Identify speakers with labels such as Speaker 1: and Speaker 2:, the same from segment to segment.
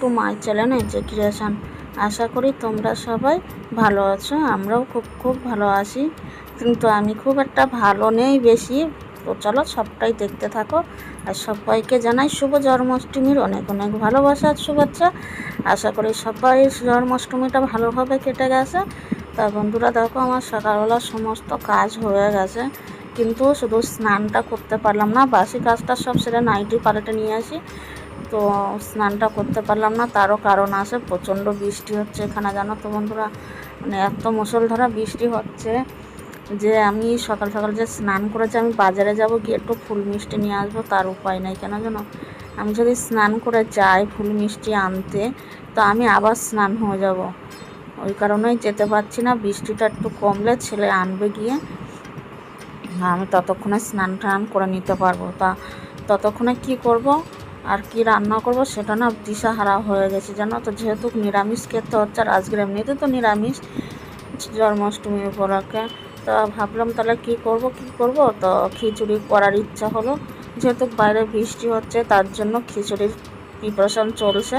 Speaker 1: To my channel AJ creation আশা করি তোমরা সবাই ভালো আছো, আমরাও খুব খুব ভালো আছি। কিন্তু আমি খুব একটা ভালো নেই বেশি। তো চলো সবটাই দেখতে থাকো। আর সবাইকে জানাই শুভ জন্মাষ্টমীর অনেক অনেক ভালোবাসা আর শুভেচ্ছা। আশা করি সবাই জন্মাষ্টমীটা ভালোভাবে কেটে গেছে। তা বন্ধুরা, দেখো আমার সকালবেলা সমস্ত কাজ হয়ে গেছে। কিন্তু শুধু স্নানটা করতে পারলাম না, বাসি কাজটা সব সেটা নাইটি, পাল্টে নিয়ে আসি। তো স্নানটা করতে পারলাম না, তারও কারণ আছে, প্রচণ্ড বৃষ্টি হচ্ছে এখানে, জানো তো বন্ধুরা? মানে এত মুসলধারা বৃষ্টি হচ্ছে যে আমি সকাল সকাল যে স্নান করেছি, আমি বাজারে যাব গিয়ে একটু ফুল মিষ্টি নিয়ে আসব, তার উপায় নাই, কেন জানো? আমি যদি স্নান করে যাই ফুল মিষ্টি আনতে, তো আমি আবার স্নান হয়ে যাব। ওই কারণেই যেতে পারছি না, বৃষ্টিটা একটু কমলে ছেলে আনবে গিয়ে, আমি ততক্ষণে স্নান টান করে নিতে পারব। তা ততক্ষণে কি করব? আর কি রান্না করব সেটা না দিশাহারা হয়ে গেছে, জানো তো? যেহেতু নিরামিষ খেতে হচ্ছে আর আজকের এমনিতে তো নিরামিষ, জন্মাষ্টমী উপলক্ষে। তো ভাবলাম তাহলে কি করব কি করব? তো খিচুড়ি করার ইচ্ছা হলো, যেহেতু বাইরে বৃষ্টি হচ্ছে, তার জন্য খিচুড়ির প্রিপারেশন চলছে।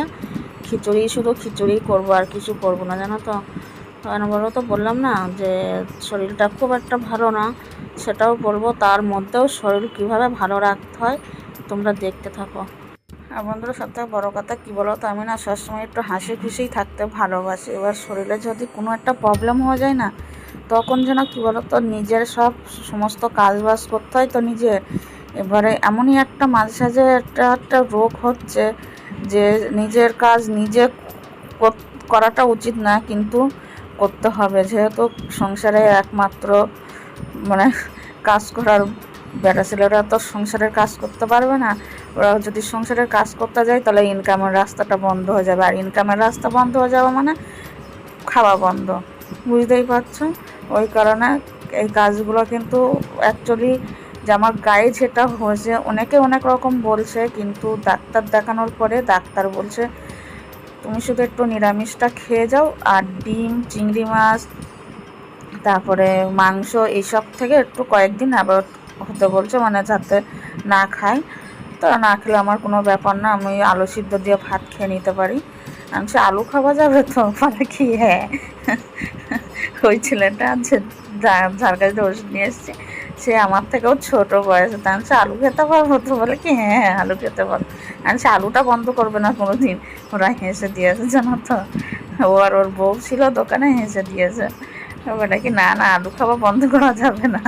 Speaker 1: খিচুড়ি, শুধু খিচুড়ি করব আর কিছু করব না, জানো তো? কেন বলো তো? বললাম না যে শরীরটা খুব একটা ভালো না, সেটাও বলব। তার মধ্যেও শরীর কীভাবে ভালো রাখতে হয়, তোমরা দেখতে থাকো। আর বন্ধুরা, সবথেকে বড় কথা কী বলো তো আমি না সবসময় একটু হাসি খুশিই থাকতে ভালোবাসি। এবার শরীরে যদি কোনো একটা প্রবলেম হয়ে যায় না, তখন যেন কী বলো তো নিজের সব সমস্ত কাজবাজ করতে হয় তো নিজে। এবারে এমনই একটা মাঝে সাঝে একটা একটা রোগ হচ্ছে যে নিজের কাজ নিজে করাটা উচিত না, কিন্তু করতে হবে। যেহেতু সংসারে একমাত্র মানে কাজ করার বেটা ছেলেরা তো সংসারের কাজ করতে পারবে না। ওরা যদি সংসারের কাজ করতে যায়, তাহলে ইনকামের রাস্তাটা বন্ধ হয়ে যাবে। আর ইনকামের রাস্তা বন্ধ হয়ে যাবে মানে খাওয়া বন্ধ। বুঝতেই পারছ? ওই কারণে এই কাজগুলো কিন্তু অ্যাকচুয়ালি যে আমার গায়ে যেটা হয়েছে, অনেকে অনেক রকম বলছে, কিন্তু ডাক্তার দেখানোর পরে ডাক্তার বলছে, তুমি শুধু একটু নিরামিষটা খেয়ে যাও, আর ডিম, চিংড়ি মাছ, তারপরে মাংস, এইসব থেকে একটু কয়েকদিন আবার হতে বলছে মানে যাতে না খায়। তো না খেলে আমার কোনো ব্যাপার না, আমি আলু সিদ্ধ দিয়ে ভাত খেয়ে নিতে পারি। আমি সে আলু খাওয়া যাবে তো? মানে কি? হ্যাঁ। ওই ছেলেটা যে যার কাছে ওষুধ নিয়ে এসছে, সে আমার থেকেও ছোট বয়সে। তা সে আলু খেতে পারব তো? বলে কি হ্যাঁ হ্যাঁ আলু খেতে পারব। আর সে আলুটা বন্ধ করবে না কোনো দিন ওরা হেসে দিয়েছে, জানো তো। ও আর ওর বউ ছিল দোকানে হেসে দিয়েছে। ওটা কি, না না, আলু খাওয়া বন্ধ করা যাবে না।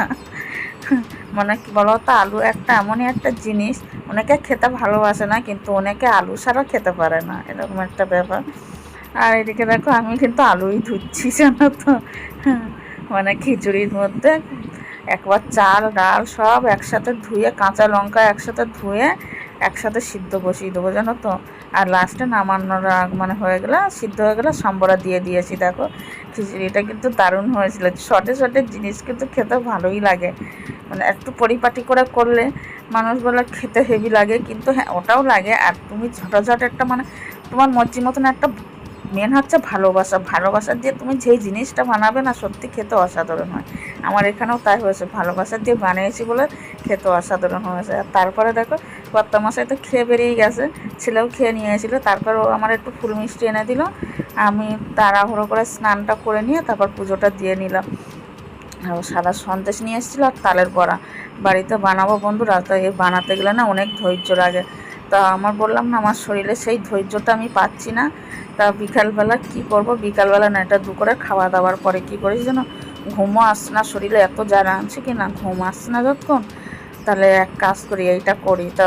Speaker 1: মানে কি বলো তো আলু একটা এমনই একটা জিনিস, অনেকে খেতে ভালোবাসে না, কিন্তু অনেকে আলু ছাড়া খেতে পারে না, এরকম একটা ব্যাপার। আর এদিকে দেখো, আমি কিন্তু আলুই ধুচ্ছি, জানো তো। মানে খিচুড়ির মধ্যে একবার চাল, ডাল সব একসাথে ধুয়ে, কাঁচা লঙ্কা একসাথে ধুয়ে একসাথে সিদ্ধ বসিয়ে দেবো, জানো তো। আর লাস্টে নামানোর মানে হয়ে গেলে, সিদ্ধ হয়ে গেলে সাম্বরা দিয়ে দিয়েছি, দেখো। খিচুড়িটা কিন্তু দারুণ হয়েছিল। শর্টে শর্টে জিনিস কিন্তু খেতে ভালোই লাগে। মানে একটু পরিপাটি করে করলে মানুষ বলে খেতে হেভি লাগে, কিন্তু হ্যাঁ ওটাও লাগে। আর তুমি ছোটো একটা মানে তোমার মর্জি মতন একটা মেন হচ্ছে ভালোবাসা। ভালোবাসা দিয়ে তুমি যেই জিনিসটা বানাবে না, সত্যি খেতে অসাধারণ হয়। আমার এখানেও তাই হয়েছে, ভালোবাসা দিয়ে বানিয়েছি বলে খেতে অসাধারণ হয়েছে। আর তারপরে দেখো কর্তা মশাই তো খেয়ে বেরিয়ে গেছে, ছেলেও খেয়ে নিয়ে এসেছিল। তারপর ও আমার একটু ফুল মিষ্টি এনে দিল। আমি তাড়াহুড়ো করে স্নানটা করে নিয়ে তারপর পুজোটা দিয়ে নিলাম। আর সাদা সন্দেশ নিয়ে এসেছিল আর তালের বড়া। বাড়িতে বানাবো বন্ধুরা, তো এই বানাতে গেলে না অনেক ধৈর্য লাগে। তা আমার বললাম না, আমার শরীরে সেই ধৈর্যটা আমি পাচ্ছি না। তা বিকালবেলা কি করব? বিকালবেলা না, এটা দু করে খাওয়া দাওয়ার পরে কি করেছি যেন ঘুমও আসছে না, শরীরে এত যারা আনছে কি না? ঘুম আসছে না যতক্ষণ। তাহলে এক কাজ করি, এইটা করি। তা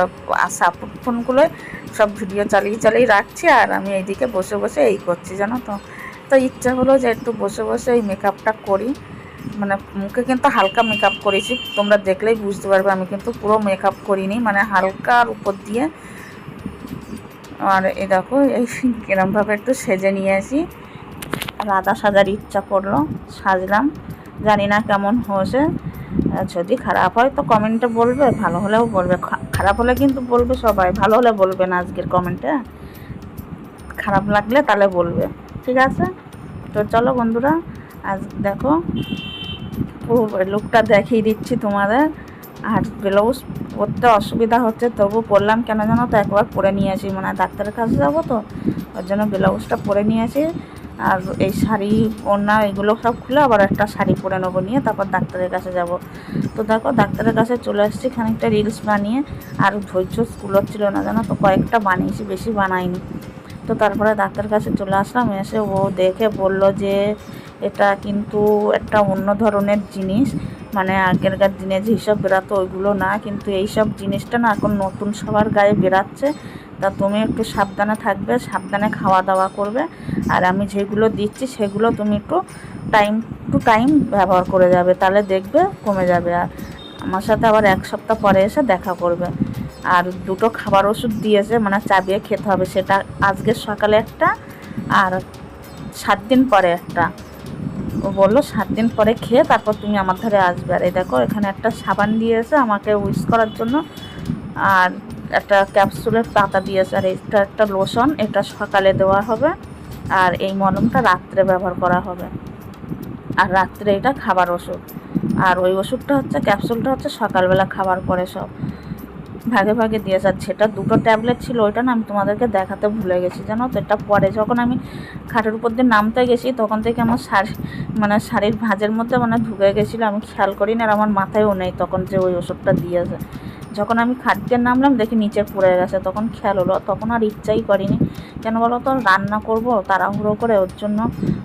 Speaker 1: সাপোর্ট ফোনগুলোয় সব ভিডিও চালিয়ে চালিয়ে রাখছি আর আমি এইদিকে বসে বসে এই করছি, জানো তো। তো ইচ্ছা হলো যে একটু বসে বসে এই মেকআপটা করি। মানে মুখে কিন্তু হালকা মেকআপ করেছি, তোমরা দেখলেই বুঝতে পারবে, আমি কিন্তু পুরো মেকআপ করিনি। মানে হালকার উপর দিয়ে আর এই দেখো, এই কিরমভাবে একটু সেজে নিয়ে আসি। রাধা সাজার ইচ্ছা করল, সাজলাম। জানি না কেমন হয়েছে। যদি খারাপ হয় তো কমেন্টে বলবে, ভালো হলেও বলবে। খারাপ হলে কিন্তু বলবে সবাই, ভালো হলে বলবে না আজকের কমেন্টে খারাপ লাগলে তাহলে বলবে, ঠিক আছে? তো চলো বন্ধুরা, আজ দেখো লুকটা দেখিয়ে দিচ্ছি তোমাদের।
Speaker 2: আর ব্লাউজ পরতে অসুবিধা হচ্ছে, তবু পরলাম কেন জানো তো, একবার পরে নিয়েছি মানে ডাক্তারের কাছে যাব তো, ওর জন্য ব্লাউজটা পরে নিয়েছি আর এই শাড়ি, ওড়না এগুলো সব খুলে আবার একটা শাড়ি পরে নেব নিয়ে, তারপর ডাক্তারের কাছে যাব। তো দেখো, ডাক্তারের কাছে চলে এসেছি খানিকটা রিলস বানিয়ে, আর ধৈর্য স্কুলও ছিল না জানো তো, কয়েকটা বানিয়েছি, বেশি বানাইনি। তো তারপরে ডাক্তার কাছে চলে আসলাম, এসে ও দেখে বলল যে, এটা কিন্তু একটা অন্য ধরনের জিনিস মানে আগেরকার দিনে যেসব বেরাতো ওইগুলো না, কিন্তু এই সব জিনিসটা না এখন নতুন সবার গায়ে বেরাচ্ছে তা তুমি একটু সাবধানে থাকবে, সাবধানে খাওয়া দাওয়া করবে। আর আমি যেগুলো দিচ্ছি সেগুলো তুমি একটু টাইম টু টাইম ব্যবহার করে যাবে, তাহলে দেখবে কমে যাবে। আর আমার সাথে আবার এক সপ্তাহ পরে এসে দেখা করবে। আর দুটো খাবার ওষুধ দিয়েছে মানে চাবিয়ে খেতে হবে, সেটা আজকে সকালে একটা আর সাত দিন পরে একটা। ও বলল, সাত দিন পরে খেয়ে তারপর তুমি আমার ধারে আসবে। আর এই দেখো, এখানে একটা সাবান দিয়েছে আমাকে উইস করার জন্য, আর একটা ক্যাপসুলের পাতা দিয়েছে। আর এটা একটা লোশন এটা সকালে দেওয়া হবে, আর এই মলমটা রাত্রে ব্যবহার করা হবে। আর রাত্রে এটা খাবার ওষুধ। আর ওই ওষুধটা হচ্ছে ক্যাপসুলটা হচ্ছে সকালবেলা খাবার পরে সব। ভাগে ভাগে দিয়ে যাচ্ছে। এটা দুটো ট্যাবলেট ছিল, ওইটা না আমি তোমাদেরকে দেখাতে ভুলে গেছি, জানো তো? এটা পরে যখন আমি খাটের উপর দিয়ে নামতে গেছি, তখন থেকে আমার শাড়ি মানে শাড়ির ভাঁজের মধ্যে মানে ঢুকে গেছিল, আমি খেয়াল করি না আর আমার মাথায়ও নেই তখন যে ওই ওষুধটা দিয়েছে। যখন আমি খাদ্যের নামলাম, দেখি নিচে পড়ে গেছে। তখন খেয়াল হলো, তখন আর ইচ্ছাই করিনি। কেন বলো তো, রান্না করব, তাড়াহুড়ো করে, ওর জন্য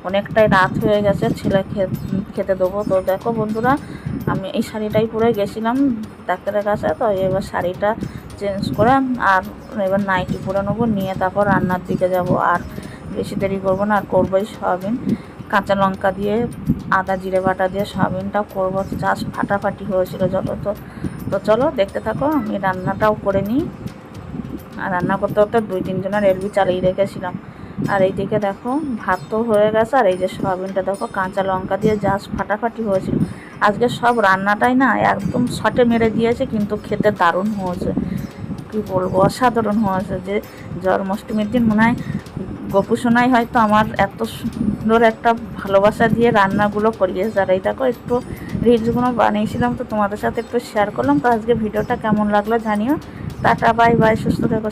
Speaker 2: অনেকটাই রাত হয়ে গেছে, ছেলে খেতে দেবো। তো দেখো বন্ধুরা, আমি এই শাড়িটাই পরে গেছিলাম ডাক্তারের কাছে। তো এবার শাড়িটা চেঞ্জ করে আর এবার নাইটি পরে নেব, নিয়ে তারপর রান্নার দিকে যাব। আর বেশি দেরি করব না, আর করবোই সয়াবিন। কাঁচা লঙ্কা দিয়ে, আদা, জিরে বাটা দিয়ে সয়াবিনটাও করব। চাষ ফাটাফাটি হয়েছিল যত তো তো চলো দেখতে থাকো, আমি রান্নাটাও করে নিই। আর রান্না করতে করতে দুই তিনজনের এলবি চালিয়ে রেখেছিলাম। আর এইদিকে দেখো, ভাত তো হয়ে গেছে, আর এই যে সয়াবিনটা দেখো, কাঁচা লঙ্কা দিয়ে জাস্ট ফাটাফাটি হয়েছিল। আজকে সব রান্নাটাই না একদম শটে মেরে দিয়েছে, কিন্তু খেতে দারুণ হয়েছে। কী বলব, অসাধারণ হয়েছে যে জন্মাষ্টমীর দিন মনে হয় গপু সোনাই হয়তো আমার এত সুন্দর একটা ভালোবাসা দিয়ে রান্নাগুলো করিয়ে যারাই দেখো একটু রিলসগুলো বানিয়েছিলাম তো তোমাদের সাথে একটু শেয়ার করলাম। তো আজকে ভিডিওটা কেমন লাগল জানিও। টাটা বাই বাই সুস্থ থেকো